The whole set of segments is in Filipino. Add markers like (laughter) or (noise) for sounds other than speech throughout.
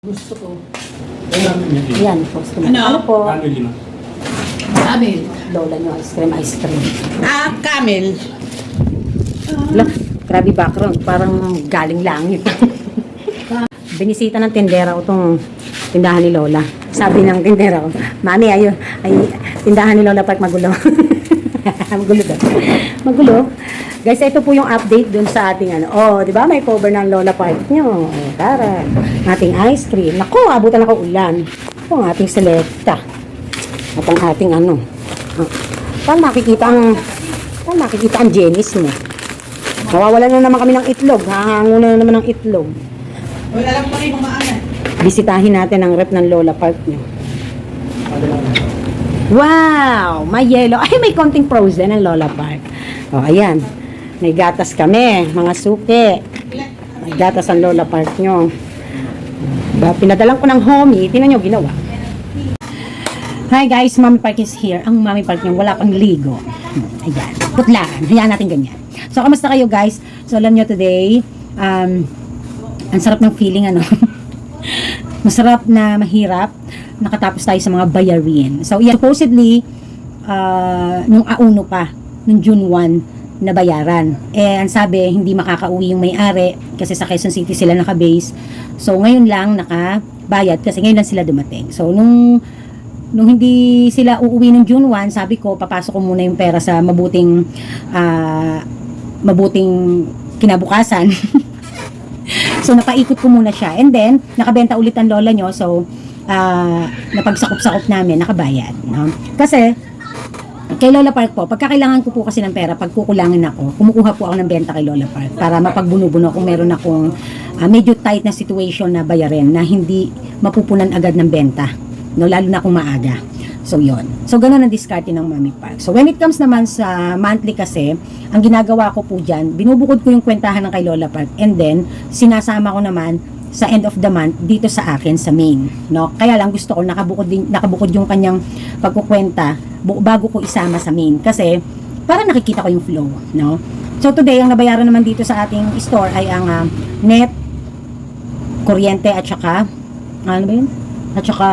Gusto ko. Ano? Yan, gusto mo. Ano? Ano po? Family na. Camel. Lola nyo, ice cream, ice cream. Ah, camel. Ala, grabe background. Parang galing langit. (laughs) Binisita ng tindera ko tong tindahan ni Lola. Sabi ng tindera ko, Mami, ayo, ay, tindahan ni Lola Park magulo. (laughs) (laughs) magulo daw. Magulo. Guys, ito po yung update dun sa ating ano. Oh, di ba? May cover ng Lola Park nyo. Oh, tara. Ating ice cream. Naku, abutan ako ulan. Ito ang ating selecta. At ang ating ano. Ah, Paano makikita ang paano makikita ang Jenis mo? Nawawala na naman kami ng itlog. Hahango na naman ng itlog. Wala lang pa rin umaangat. Bisitahin natin ang rep ng Lola Park nyo. Wow! May yellow. Ay, may konting frozen ang Lola Park. O, ayan. May gatas kami. Mga suki. May gatas ang Lola Park nyo. Ba, pinadalang ko ng homie. Tingnan nyo, ginawa. Hi guys, Mami Park is here. Ang Mami Park nyo, wala pang ligo. Ayan. Putlaan. Hayaan natin ganyan. So, kamusta kayo guys? So, alam nyo today, um, ang sarap ng feeling ano. (laughs) Masarap na mahirap. Nakatapos tayo sa mga bayarin. So, yan, supposedly, uh, nung auno pa, nung June 1, na bayaran. Eh, ang sabi, hindi makakauwi yung may-ari kasi sa Quezon City sila nakabase. So, ngayon lang nakabayad kasi ngayon lang sila dumating. So, nung nung hindi sila uuwi ng June 1, sabi ko, papasok ko muna yung pera sa mabuting ah, mabuting kinabukasan. (laughs) so, napaikot ko muna siya. And then, nakabenta ulit ang lola nyo. So, ah, napagsakop-sakop namin, nakabayad. No? Kasi, kay Lola Park po, pagkakailangan ko po kasi ng pera, pag kukulangan ako, kumukuha po ako ng benta kay Lola Park para mapagbuno-buno kung meron akong ah, medyo tight na situation na bayarin na hindi mapupunan agad ng benta. No, lalo na kung maaga. So, yon So, ganun ang diskarte ng Mami Park. So, when it comes naman sa monthly kasi, ang ginagawa ko po dyan, binubukod ko yung kwentahan ng kay Lola Park and then, sinasama ko naman sa end of the month dito sa akin sa main no? Kaya lang gusto ko nakabukod din nakabukod yung kanyang pagkukwenta bago ko isama sa main. Kasi para nakikita ko yung flow no? So today ang nabayaran naman dito sa ating store ay ang ah, net kuryente at saka ano ba yun? At saka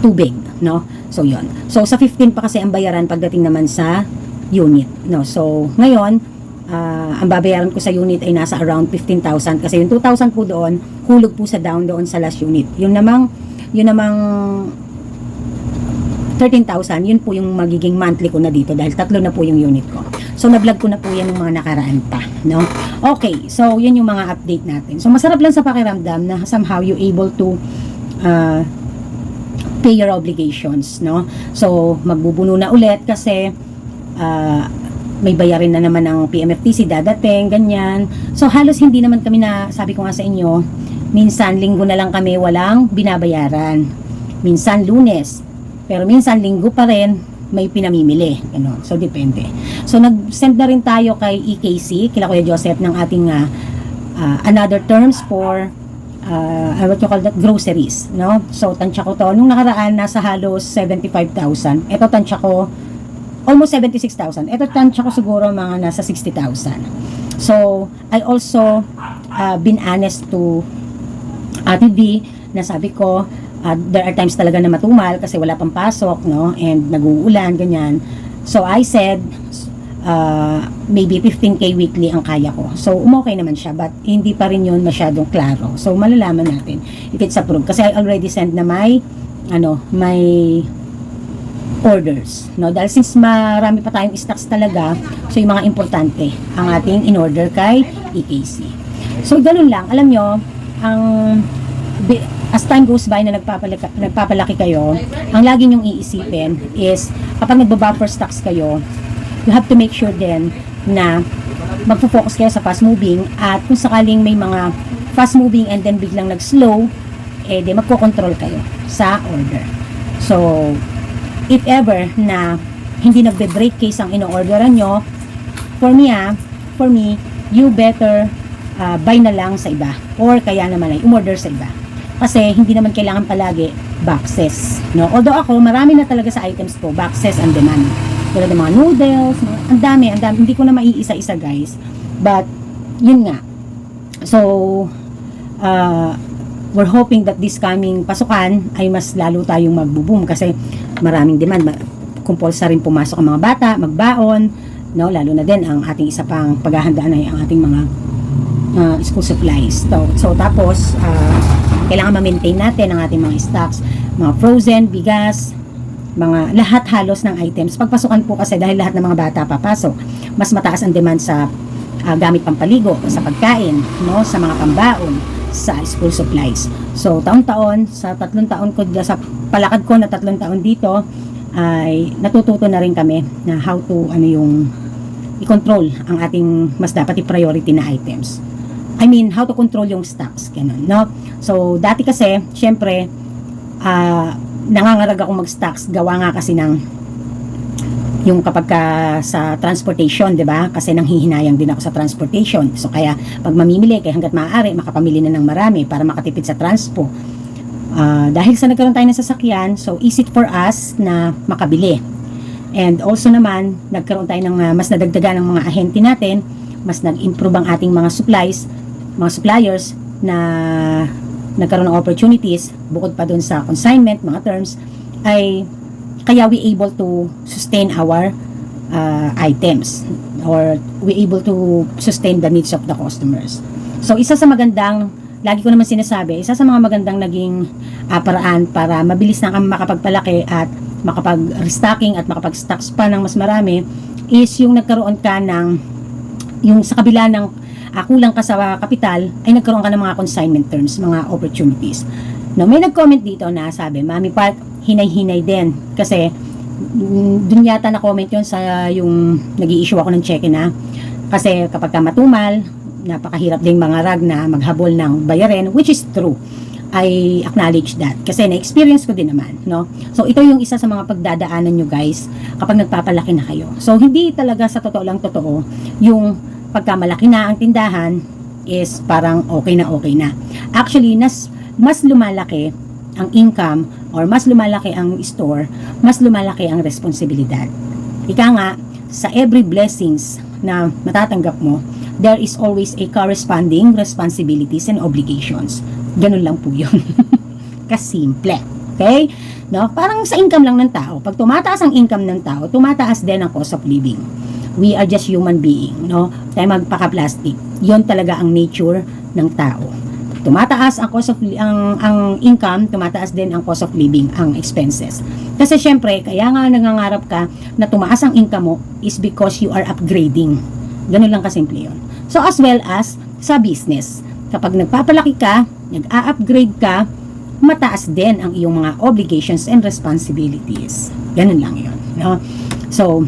tubig no? So yon so sa 15 pa kasi ang bayaran pagdating naman sa unit no? So ngayon ah, ang babayaran ko sa unit ay nasa around 15,000 kasi yung 2,000 po doon hulog po sa down doon sa last unit. Yung namang yun namang 13,000 yun po yung magiging monthly ko na dito dahil tatlo na po yung unit ko. So na-vlog ko na po yan ng mga nakaraan pa no? Okay so yun yung mga update natin. So masarap lang sa pakiramdam na somehow you able to ah, pay your obligations no? So magbubuno na ulit kasi ah, may bayarin na naman ng PMFTC dadating, ganyan. So, halos hindi naman kami na, sabi ko nga sa inyo, minsan linggo na lang kami walang binabayaran. Minsan lunes. Pero minsan linggo pa rin may pinamimili. Ano, so, depende. So, nag-send na rin tayo kay EKC, kila Kuya Joseph, ng ating ah, ah, another terms for uh, what you call that, groceries, no? So, tansya ko to. Nung nakaraan, nasa halos 75,000. Ito, tansya ko, almost 76,000. Ito, tansya ko siguro mga nasa 60,000. So, I also uh, been honest to Ate D na sabi ko, uh, there are times talaga na matumal kasi wala pang pasok, no? And nag-uulan, ganyan. So, I said, uh, maybe 15k weekly ang kaya ko. So, umokay naman siya, but hindi pa rin yun masyadong klaro. So, malalaman natin if it's approved. Kasi I already sent na my, ano, my orders. No? Dahil since marami pa tayong stocks talaga, so yung mga importante ang ating in-order kay EKC. So, ganun lang. Alam nyo, ang as time goes by na nagpapalaki, nagpapalaki kayo, ang lagi nyong iisipin is kapag nagba-buffer stocks kayo, you have to make sure din na magfo-focus kayo sa fast moving at kung sakaling may mga fast moving and then biglang nag-slow, eh di magko-control kayo sa order. So, if ever na hindi nagbe-break case ang ino-orderan nyo, for me ah, for me, you better uh, buy na lang sa iba. Or kaya naman ay umorder sa iba. Kasi hindi naman kailangan palagi boxes. No? Although ako, marami na talaga sa items ko, boxes and demand. Tulad ng mga noodles, mga, ang dami, ang dami. Hindi ko na maiisa-isa guys. But, yun nga. So, uh, we're hoping that this coming pasukan ay mas lalo tayong magbo-boom kasi maraming demand. Ma- compulsory rin pumasok ang mga bata, magbaon, no? Lalo na din ang ating isa pang paghahandaan ay ang ating mga uh, school supplies. So, so tapos, uh, kailangan ma-maintain natin ang ating mga stocks, mga frozen, bigas, mga lahat halos ng items. Pagpasukan po kasi dahil lahat ng mga bata papasok, mas mataas ang demand sa ah, gamit pampaligo, sa pagkain, no, sa mga pambaon, sa school supplies. So, taon-taon, sa tatlong taon ko, sa palakad ko na tatlong taon dito, ay natututo na rin kami na how to, ano yung, i-control ang ating mas dapat i-priority na items. I mean, how to control yung stocks, ganun, no? So, dati kasi, syempre, ah, nangangarag ako mag-stocks, gawa nga kasi ng yung kapag ka sa transportation, 'di ba? Kasi nanghihinayang din ako sa transportation. So kaya pag mamimili kay hangga't maaari makapamili na ng marami para makatipid sa transpo. Ah, dahil sa nagkaroon tayo ng sasakyan, so easy for us na makabili. And also naman, nagkaroon tayo ng ah, mas nadagdagan ng mga ahente natin, mas nag-improve ang ating mga supplies, mga suppliers na nagkaroon ng opportunities bukod pa dun sa consignment, mga terms, ay kaya we able to sustain our uh, items or we able to sustain the needs of the customers. So isa sa magandang lagi ko naman sinasabi, isa sa mga magandang naging uh, paraan para mabilis na kami makapagpalaki at makapag-restocking at makapag-stocks pa ng mas marami is yung nagkaroon ka ng yung sa kabila ng uh, kulang ka sa kapital ay nagkaroon ka ng mga consignment terms, mga opportunities. No, may nag-comment dito na sabi, Mami Park, hinay-hinay din. Kasi, mm, dun yata na-comment yun sa yung nag issue ako ng cheque na. Kasi kapag ka matumal, napakahirap ding mga rag na maghabol ng bayarin, which is true. I acknowledge that. Kasi na-experience ko din naman, no? So, ito yung isa sa mga pagdadaanan nyo guys kapag nagpapalaki na kayo. So, hindi talaga sa totoo lang totoo yung pagkamalaki na ang tindahan is parang okay na okay na. Actually, nas, mas lumalaki ang income or mas lumalaki ang store, mas lumalaki ang responsibilidad. Ika nga, sa every blessings na matatanggap mo, there is always a corresponding responsibilities and obligations. Ganun lang po yun. (laughs) Kasimple. Okay? No? Parang sa income lang ng tao. Pag tumataas ang income ng tao, tumataas din ang cost of living. We are just human being, no? Tayo magpaka-plastic. Yon talaga ang nature ng tao tumataas ang cost of ang ang income, tumataas din ang cost of living, ang expenses. Kasi syempre, kaya nga nangangarap ka na tumaas ang income mo is because you are upgrading. Ganun lang kasimple yun. So as well as sa business. Kapag nagpapalaki ka, nag-a-upgrade ka, mataas din ang iyong mga obligations and responsibilities. Ganun lang yun. No? So,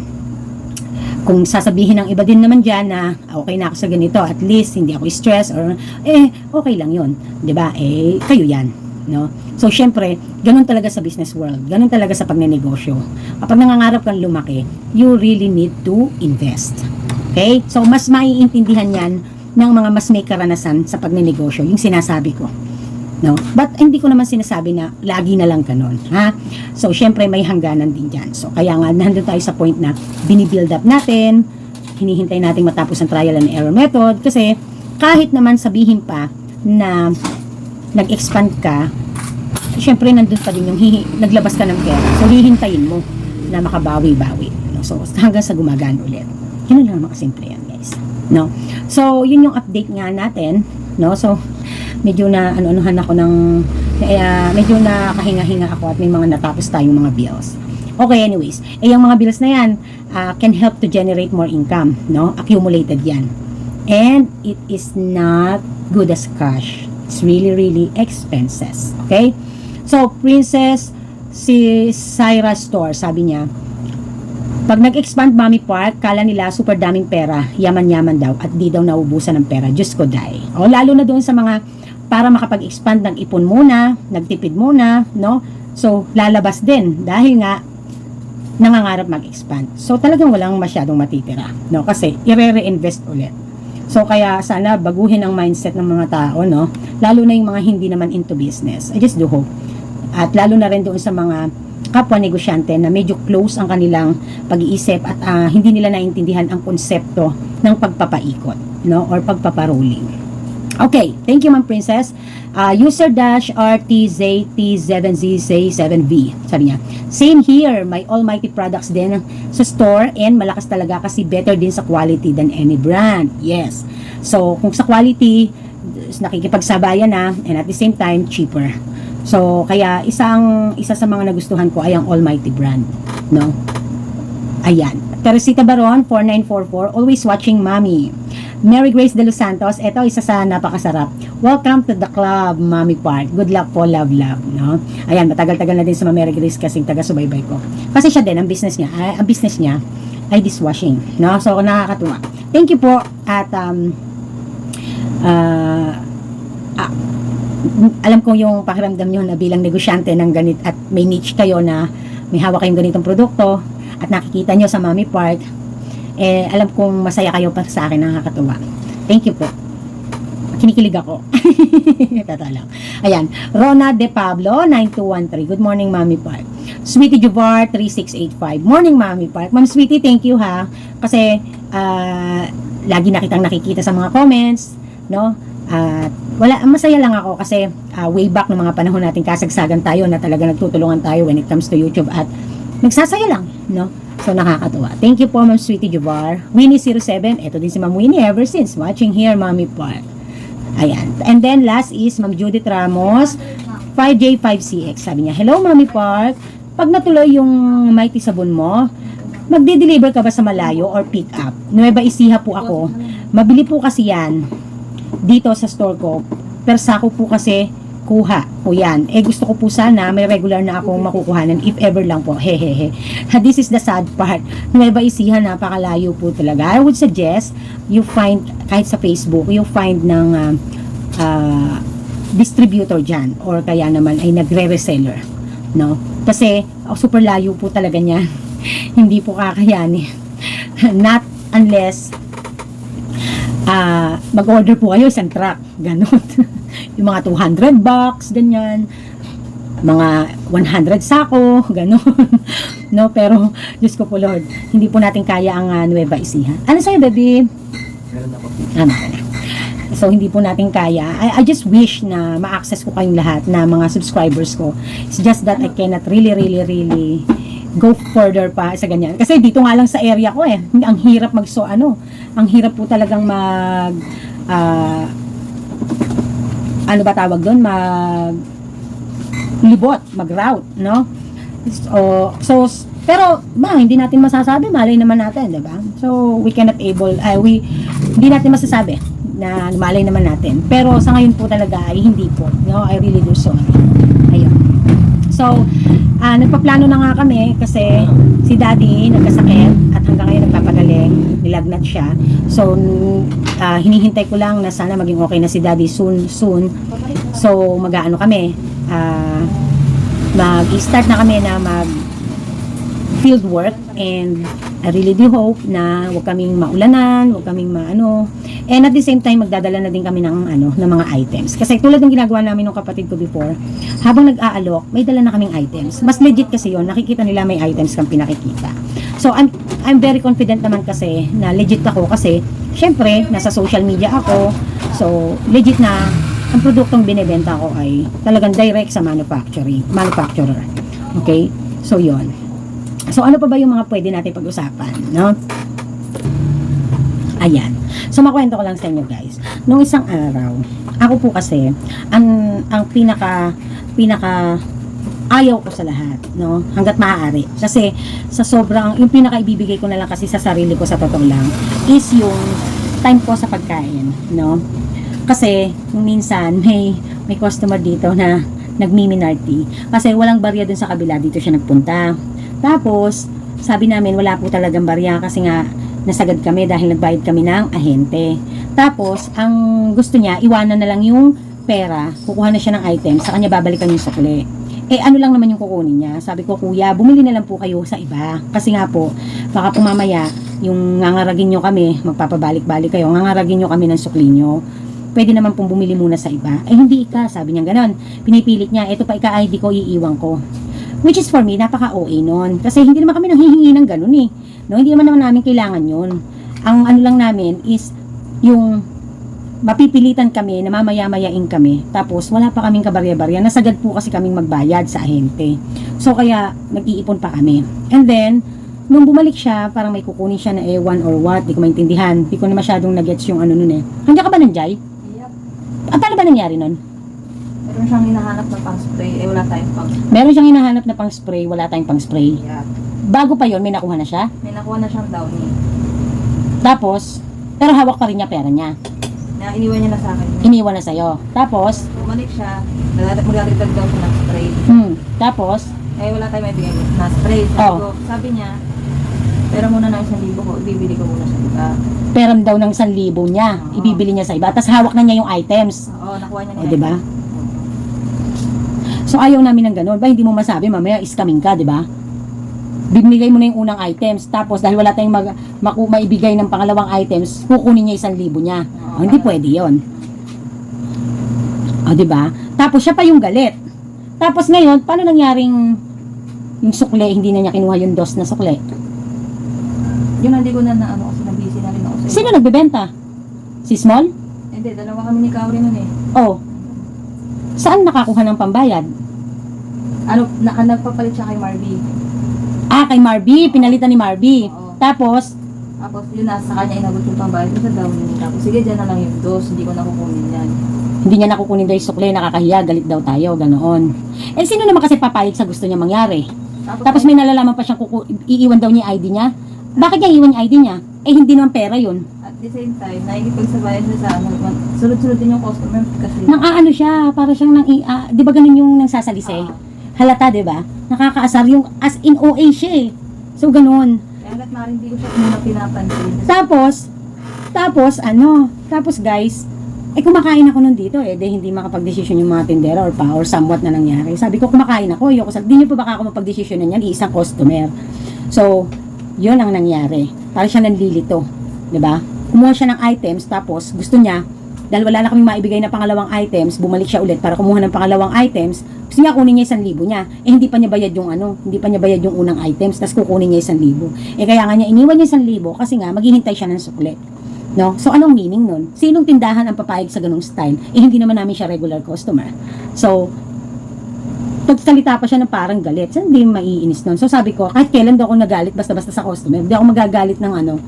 kung sasabihin ng iba din naman dyan na okay na ako sa ganito, at least hindi ako stress or eh okay lang 'yon, 'di ba? Eh kayo 'yan, no? So syempre, ganun talaga sa business world, ganun talaga sa pagnenegosyo. Kapag nangangarap kang lumaki, you really need to invest. Okay? So mas maiintindihan 'yan ng mga mas may karanasan sa pagnenegosyo, yung sinasabi ko. No? But hindi ko naman sinasabi na lagi na lang ganun, ha? So, syempre may hangganan din dyan. So, kaya nga nandun tayo sa point na binibuild up natin, hinihintay natin matapos ang trial and error method kasi kahit naman sabihin pa na nag-expand ka, syempre nandun pa din yung hihi, naglabas ka ng pera. So, hihintayin mo na makabawi-bawi. No? So, hanggang sa gumagaan ulit. Yun lang naman yan, guys. No? So, yun yung update nga natin. No? So, medyo na ano-anuhan ako ng uh, medyo na kahinga-hinga ako at may mga natapos tayong mga bills. Okay, anyways. Eh, yung mga bills na yan uh, can help to generate more income, no? Accumulated yan. And it is not good as cash. It's really, really expenses. Okay? So, Princess si Syra Store, sabi niya, pag nag-expand Mami Park, kala nila super daming pera, yaman-yaman daw, at di daw naubusan ng pera. Diyos ko, die. O, lalo na doon sa mga para makapag-expand ng ipon muna, nagtipid muna, no? So, lalabas din dahil nga nangangarap mag-expand. So, talagang walang masyadong matitira, no? Kasi, ire-reinvest ulit. So, kaya sana baguhin ang mindset ng mga tao, no? Lalo na yung mga hindi naman into business. I just do hope. At lalo na rin doon sa mga kapwa negosyante na medyo close ang kanilang pag-iisip at ah, hindi nila naintindihan ang konsepto ng pagpapaikot, no? Or pagpaparoling. Okay, thank you, Ma'am Princess. Uh, user dash RTZT7Z7V. Sabi niya, same here, my almighty products din sa store and malakas talaga kasi better din sa quality than any brand. Yes. So, kung sa quality, nakikipagsabayan na and at the same time, cheaper. So, kaya isang isa sa mga nagustuhan ko ay ang almighty brand. No? Ayan. Teresita Baron, 4944, always watching mommy. Mary Grace de Los Santos, ito isa sa napakasarap. Welcome to the club, Mommy Park. Good luck po, love, love. No? Ayan, matagal-tagal na din sa Mary Grace kasing taga-subaybay ko. Kasi siya din, ang business niya, ay, ang business niya ay dishwashing. No? So, nakakatuwa. Thank you po. At, um, ah, ah, alam ko yung pakiramdam nyo na bilang negosyante ng ganit at may niche kayo na may hawak kayong ganitong produkto at nakikita nyo sa Mommy Park, eh, alam kong masaya kayo para sa akin, nakakatuwa. Thank you po. Kinikilig ako. (laughs) Tata lang. Ayan. Rona De Pablo, 9213. Good morning, Mami Park. Sweetie Juvar, 3685. Morning, Mami Park. Ma'am Sweetie, thank you ha. Kasi, ah, lagi na kitang nakikita sa mga comments, no? At wala, masaya lang ako kasi ah, way back ng mga panahon natin kasagsagan tayo na talaga nagtutulungan tayo when it comes to YouTube at nagsasaya lang, no? So, nakakatuwa. Thank you po, Ma'am Sweetie Juvar. Winnie07, eto din si Ma'am Winnie ever since watching here, Mami Park. Ayan. And then, last is Ma'am Judith Ramos, 5J5CX. Sabi niya, Hello, Mami Park. Pag natuloy yung mighty sabon mo, magde-deliver ka ba sa malayo or pick up? Nueva Ecija po ako. Mabili po kasi yan dito sa store ko. Per sako po kasi kuha po yan. Eh gusto ko po sana may regular na akong makukuhanan if ever lang po. Hehehe. This is the sad part. Nueva Ecija napakalayo po talaga. I would suggest you find kahit sa Facebook, you find ng ah, ah, distributor dyan or kaya naman ay nagre-reseller. No? Kasi oh, super layo po talaga niya. (laughs) Hindi po kakayanin. (laughs) Not unless ah mag-order po kayo isang truck. Ganon. (laughs) yung mga 200 box, ganyan. Mga 100 sako, (laughs) ganon. no, pero, Diyos ko po Lord, hindi po natin kaya ang ah, Nueva Ecija. Ano sa'yo, baby? Meron ako. Ano ka na? So, hindi po natin kaya. I, I just wish na ma-access ko kayong lahat na mga subscribers ko. It's just that I cannot really, really, really go further pa sa ganyan. Kasi dito nga lang sa area ko eh. Ang hirap mag so ano. Ang hirap po talagang mag ah, ano ba tawag doon? Mag libot, mag-route, no? So, so pero ba hindi natin masasabi, malay naman natin, 'di ba? So we cannot able uh, we hindi natin masasabi na malay naman natin. Pero sa ngayon po talaga ay hindi po. No, I really do so. Ayun. So, ah nagpaplano na nga kami kasi si Daddy nagkasakit at hanggang ngayon nagpapagaling, nilagnat siya. So, ah, hinihintay ko lang na sana maging okay na si Daddy soon, soon. So, mag-aano kami, ah, mag-start na kami na mag field work and I really do hope na huwag kaming maulanan, huwag kaming maano. And at the same time, magdadala na din kami ng ano, ng mga items. Kasi tulad ng ginagawa namin ng kapatid ko before, habang nag-aalok, may dala na kaming items. Mas legit kasi yon nakikita nila may items kang pinakikita. So, I'm, I'm very confident naman kasi na legit ako kasi, syempre, nasa social media ako. So, legit na ang produktong binebenta ko ay talagang direct sa manufacturing, manufacturer. Okay? So, yon So, ano pa ba yung mga pwede natin pag-usapan, no? Ayan. So, makwento ko lang sa inyo, guys. Nung isang araw, ako po kasi, ang, ang pinaka, pinaka, ayaw ko sa lahat, no? Hanggat maaari. Kasi, sa sobrang, yung pinaka ibibigay ko na lang kasi sa sarili ko sa totoo lang, is yung time ko sa pagkain, no? Kasi, minsan, (laughs) may, may customer dito na nagmiminarty. Kasi walang barya dun sa kabila, dito siya nagpunta. Tapos, sabi namin wala po talagang barya kasi nga nasagad kami dahil nagbayad kami ng ahente. Tapos, ang gusto niya, iwanan na lang yung pera, kukuha na siya ng item, sa kanya babalikan yung sukli. Eh, ano lang naman yung kukunin niya? Sabi ko, kuya, bumili na lang po kayo sa iba. Kasi nga po, baka po mamaya, yung ngangaragin nyo kami, magpapabalik-balik kayo, ngangaragin nyo kami ng sukli nyo. Pwede naman pong bumili muna sa iba. Eh, hindi ka, sabi niya ganon. Pinipilit niya, ito pa ika-ID ko, iiwan ko. Which is for me, napaka-OA nun. Kasi hindi naman kami nanghihingi ng ganun eh. No, hindi naman naman namin kailangan yun. Ang ano lang namin is yung mapipilitan kami na mamaya-mayain kami. Tapos, wala pa kaming kabarya-barya. Nasagad po kasi kaming magbayad sa ahente. So, kaya, nag-iipon pa kami. And then, nung bumalik siya, parang may kukunin siya na ewan or what, di ko maintindihan. Di ko na masyadong nagets yung ano nun eh. Nandiyan ka ba nun, Jai? Yep. At ano ba nangyari nun? Meron siyang hinahanap na pang spray. Eh, wala tayong pang Meron siyang hinahanap na pang spray, wala tayong pang spray. Yeah. Bago pa yon may nakuha na siya. May nakuha na siyang downy. Tapos, pero hawak pa rin niya pera niya. Na iniwan niya na sa akin. Iniwan na sa'yo. Tapos, Bumalik siya. Magdadagdag daw siya ng spray. hmm, tapos, Eh, wala tayong maibigay na spray. Sabi, Oh. ko, sabi niya, pera muna ng isang libo ko, ibibili ko muna sa iba. peram daw ng 1,000 niya. Oo. Ibibili niya sa iba. Tapos hawak na niya yung items. Oo, nakuha niya O, di ba? So, ayaw namin ng ganun. Ba, hindi mo masabi, mamaya iskamin ka, di ba? Binigay mo na yung unang items. Tapos, dahil wala tayong mag, maku, maibigay ng pangalawang items, kukunin niya 1,000 niya. O, hindi pwede yon. O, di ba? Tapos, siya pa yung galit. Tapos, ngayon, paano nangyaring yung sukle, hindi na niya kinuha yung dos na sukle? Yun, hindi ko na na ano kasi nabisi na rin ako sa Sino nagbebenta? Si Small? Hindi, dalawa kami ni Kaori nun eh. Oh. Saan nakakuha ng pambayad? Ano, naka, nagpapalit siya kay Marby. Ah, kay Marby. Pinalitan ni Marby. Oo. Tapos, Tapos yun, nasa kanya inabot yung pambayad ko sa downy. Tapos sige, dyan na lang yung dos. Hindi ko na kukunin yan. hindi niya nakukunin daw yung sukle, nakakahiya, galit daw tayo, ganoon. Eh, sino naman kasi papayag sa gusto niya mangyari? Tapos may nalalaman pa siyang kuku- iiwan daw niya yung ID niya. Bakit niya iiwan yung ID niya? Eh, hindi naman pera yun. At the same time, nakikipagsabayan siya sa ano, sunod-sunod din yung customer kasi. Nang aano siya, para siyang nang, i- ah, di ba ganun yung nangsasalise? Ah. Halata, di ba? Nakakaasar yung as in OA siya eh. So, ganun. Hanggat maaari hindi ko siya muna pinapansin. Tapos, tapos, ano, tapos guys, eh kumakain ako nun dito eh, de hindi makapag-desisyon yung mga tindera or pa, or somewhat na nangyari. Sabi ko, kumakain ako, ayoko sa, di niyo pa baka ako mapag-desisyon na yan, isang customer. So, yun ang nangyari. Para siya nanlilito, di ba? Kumuha siya ng items, tapos gusto niya, dahil wala na kaming maibigay na pangalawang items, bumalik siya ulit para kumuha ng pangalawang items, gusto niya kunin niya isang libo niya. Eh, hindi pa niya bayad yung ano, hindi pa niya bayad yung unang items, tapos kukunin niya isang libo. Eh, kaya nga niya, iniwan niya isang libo kasi nga, maghihintay siya ng sukle. No? So, anong meaning nun? Sinong tindahan ang papayag sa ganong style? Eh, hindi naman namin siya regular customer. So, nagsalita pa siya ng parang galit. Hindi maiinis nun. So, sabi ko, kahit kailan daw ako nagalit basta-basta sa customer, hindi ako magagalit ng ano,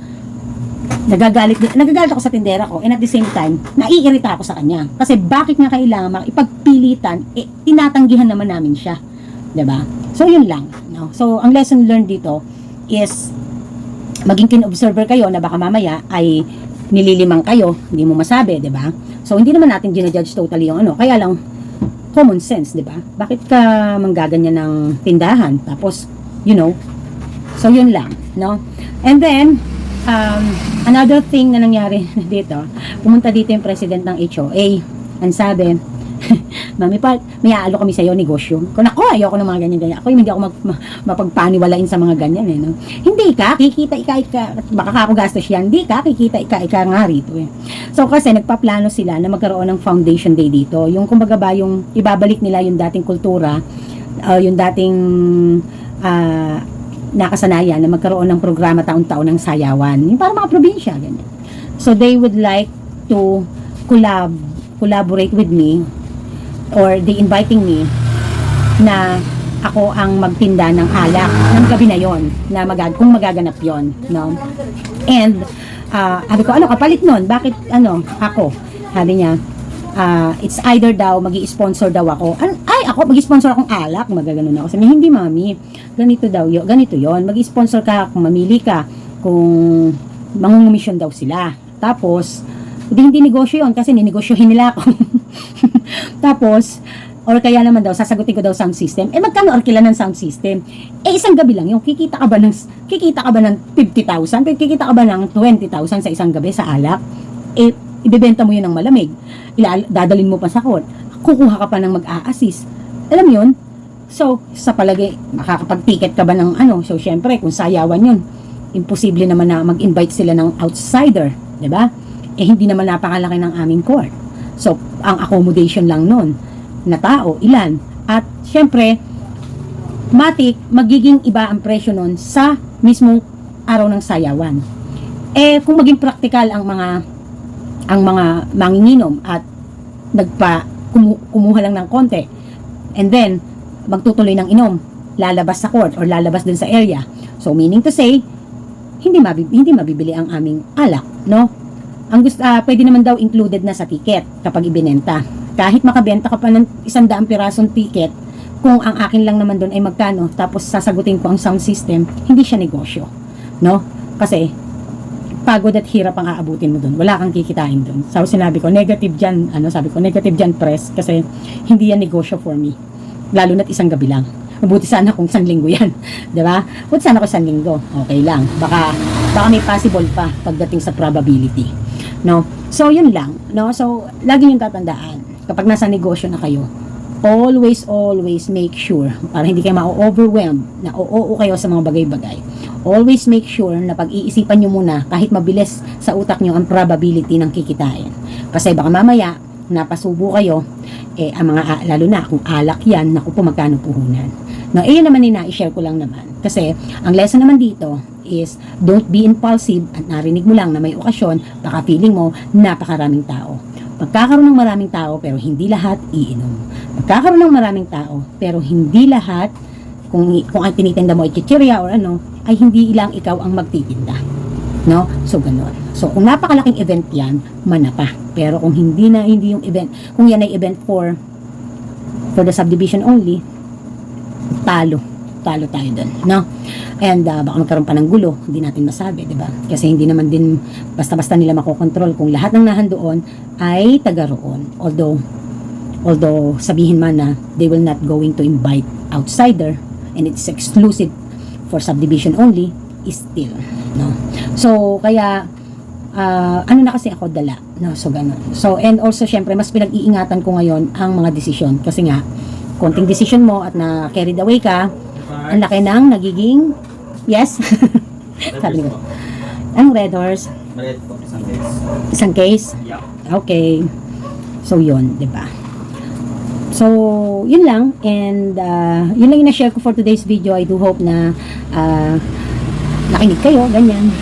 nagagalit, nagagalit ako sa tindera ko and at the same time, naiirita ako sa kanya. Kasi bakit nga kailangan ipagpilitan, eh, tinatanggihan naman namin siya. ba? So, yun lang. No? So, ang lesson learned dito is maging kin-observer kayo na baka mamaya ay nililimang kayo, hindi mo masabi, 'di ba? So, hindi naman natin ginajudge totally yung ano. Kaya lang, common sense, 'di ba? Bakit ka manggaganyan ng tindahan? Tapos, you know, so yun lang, no? And then, um, another thing na nangyari (laughs) dito, pumunta dito yung president ng HOA. Ang sabi, (laughs) Mami Pat, may aalo kami sa'yo, negosyo. Kung ako, ayoko ng mga ganyan-ganyan. Ako, hindi ako mag, ma- mapagpaniwalain sa mga ganyan, eh, no? Hindi ka, kikita ika, ika, baka ka ako gastos yan. Hindi ka, kikita ika, ika nga rito, eh. So, kasi nagpaplano sila na magkaroon ng foundation day dito. Yung, kumbaga ba, yung ibabalik nila yung dating kultura, uh, yung dating, ah, nakasanayan na magkaroon ng programa taon-taon ng sayawan. Yung para mga probinsya, ganyan. So, they would like to collab, collaborate with me or they inviting me na ako ang magtinda ng alak ng gabi na yon na magag kung magaganap yon no and ah sabi ko ano kapalit nun bakit ano ako sabi niya ah, it's either daw magi sponsor daw ako ay ako magi sponsor akong alak magaganon ako sabi hindi mami ganito daw yo ganito yon magi sponsor ka kung mamili ka kung mangungumisyon daw sila tapos hindi, hindi negosyo yun kasi ninegosyohin nila ako. (laughs) Tapos, or kaya naman daw, sasagutin ko daw sound system. Eh, magkano arkila ng sound system? Eh, isang gabi lang yung kikita ka ba ng, kikita ka ba ng 50,000? Kikita ka ba ng 20,000 sa isang gabi sa alak? Eh, ibebenta mo yun ng malamig. Ilal, dadalin mo pa sa court. Kukuha ka pa ng mag-a-assist. Alam yun? So, sa palagay, makakapag-ticket ka ba ng ano? So, syempre, kung sayawan yun, imposible naman na mag-invite sila ng outsider. 'di ba? Eh, hindi naman napakalaki ng aming court. So, ang accommodation lang nun na tao, ilan? At, syempre, matik, magiging iba ang presyo nun sa mismong araw ng sayawan. Eh, kung maging praktikal ang mga ang mga manginginom at nagpa kumu- kumuha lang ng konti. And then magtutuloy ng inom lalabas sa court or lalabas dun sa area. So meaning to say hindi mabi- hindi mabibili ang aming alak no? Ang gusto ah, pwede naman daw included na sa ticket kapag ibinenta. Kahit makabenta ka pa ng isang daang pirasong ticket kung ang akin lang naman doon ay magkano tapos sasagutin ko ang sound system hindi siya negosyo no? Kasi pagod at hirap ang aabutin mo doon. Wala kang kikitain doon. So, sinabi ko, negative dyan, ano, sabi ko, negative dyan press kasi hindi yan negosyo for me. Lalo na't isang gabi lang. Mabuti sana kung isang linggo yan. (laughs) ba? Buti sana kung isang linggo. Okay lang. Baka, baka may possible pa pagdating sa probability. No? So, yun lang. No? So, lagi niyong tatandaan. Kapag nasa negosyo na kayo, always, always make sure para hindi kayo ma-overwhelm na oo kayo sa mga bagay-bagay. Always make sure na pag-iisipan nyo muna kahit mabilis sa utak nyo ang probability ng kikitain. Kasi baka mamaya, napasubo kayo, eh, ang mga, lalo na kung alak yan, naku po magkano puhunan. No, eh, naman yung na-share ko lang naman. Kasi, ang lesson naman dito is, don't be impulsive at narinig mo lang na may okasyon, baka feeling mo, napakaraming tao. Magkakaroon ng maraming tao, pero hindi lahat iinom. Magkakaroon ng maraming tao, pero hindi lahat, kung, kung ang tinitinda mo ay chichirya or ano, ay hindi lang ikaw ang magtitinda. No? So, ganun. So, kung napakalaking event yan, mana pa. Pero kung hindi na, hindi yung event, kung yan ay event for, for the subdivision only, talo. Talo tayo dun. No? And uh, baka magkaroon pa ng gulo, hindi natin masabi, di ba? Kasi hindi naman din basta-basta nila makokontrol kung lahat ng nahan doon ay taga roon. Although, although sabihin man na they will not going to invite outsider and it's exclusive for subdivision only, is still, no? So, kaya, ah, ano na kasi ako dala, no? So, ganun. So, and also, syempre, mas pinag-iingatan ko ngayon ang mga desisyon. Kasi nga, konting decision mo at na carried away ka, ang laki ng nagiging, yes? Sabi ko, anong red horse? Red po, isang beses. Isang case? Yeah. Okay. So, yun, di ba? So, yun lang. And, uh, yun lang yung na-share ko for today's video. I do hope na uh, nakinig kayo, ganyan.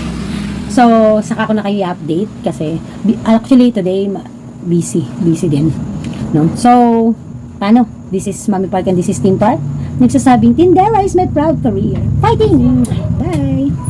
So, saka ko na kayo update kasi actually today busy, busy din. No? So, paano? This is Mami Park and this is Team Park. Nagsasabing, Tindera is my proud career. Fighting! Bye!